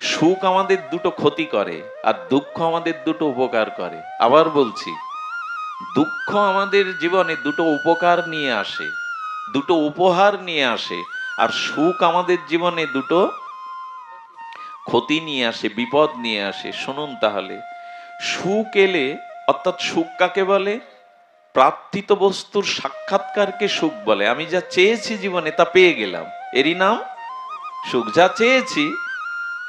সুখ আমাদের দুটো ক্ষতি করে, আর দুঃখ আমাদের দুটো উপকার করে। আবার বলছি, দুঃখ আমাদের জীবনে দুটো উপকার নিয়ে আসে, দুটো উপহার নিয়ে আসে, আর সুখ আমাদের জীবনে দুটো ক্ষতি নিয়ে আসে, বিপদ নিয়ে আসে। শুনুন তাহলে, সুখ এলে, অর্থাৎ সুখ কাকে বলে? প্রাপ্তিত বস্তুর সাক্ষাৎকারকে সুখ বলে। আমি যা চেয়েছি জীবনে তা পেয়ে গেলাম। এরই নাম? সুখ যা চেয়েছি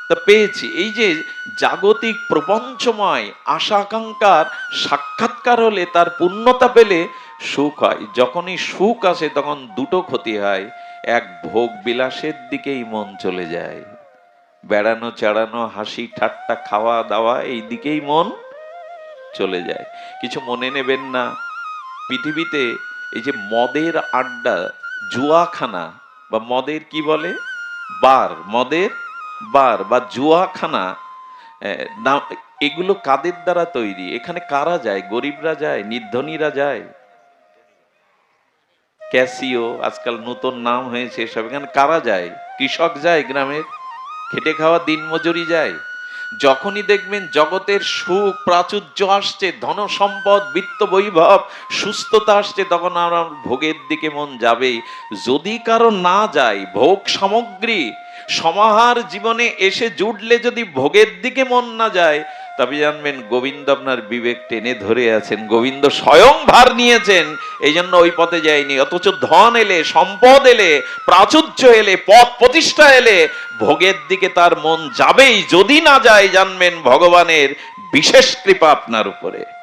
তা পেয়েছি। এই যে জাগতিক প্রপঞ্চময় আশা আকাঙ্ক্ষার সাক্ষাৎকার হলে তার পূর্ণতা পেলে সুখ হয়। যখনই সুখ আসে তখন দুটো ক্ষতি হয়। এক, ভোগ বিলাসের দিকেই মন চলে যায়। বেড়ানো, চেড়ানো, হাসি, ঠাট্টা, খাওয়া, দাওয়া এই দিকেই মন চলে যায়। কিছু মনে নেবেন না। পৃথিবীতে এই যে মদের আড্ডা, জুয়াখানা বা মদের কি বলে? বার, মদের বার বা জুয়াখানা এগুলো কাদের দ্বারা তৈরি? এখানে কারা যায়? গরিবরা যায়? নির্ধনীরা যায়? ক্যাসিও, আজকাল নতুন নাম হয়েছে সব এখানে কারা যায়? কৃষক যায় গ্রামের, খেটে খাওয়া দিনমজুরি যায়। যখনই দেখবেন জগতের সুখ, প্রাচুর্য আসছে ধন সম্পদ বিত্ত বৈভব, সুস্থতা আসছে, তখন আমার ভোগের দিকে মন যাবে যদি কারও না যায়, ভোগ সামগ্রী সমাহার জীবনে এসে জুটলে যদি ভোগের দিকে মন না যায়, তবে জানবেন গোবিন্দ আপনার বিবেক টেনে ধরে আছেন। গোবিন্দ স্বয়ং ভার নিয়েছেন। এই জন্য ওই পথে যায়নি। অথচ ধন এলে, সম্পদ এলে, প্রাচুর্য এলে, পথ প্রতিষ্ঠা এলে, ভোগের দিকে তার মন যাবেই। যদি না যায়, জানবেন ভগবানের বিশেষ কৃপা আপনার উপরে।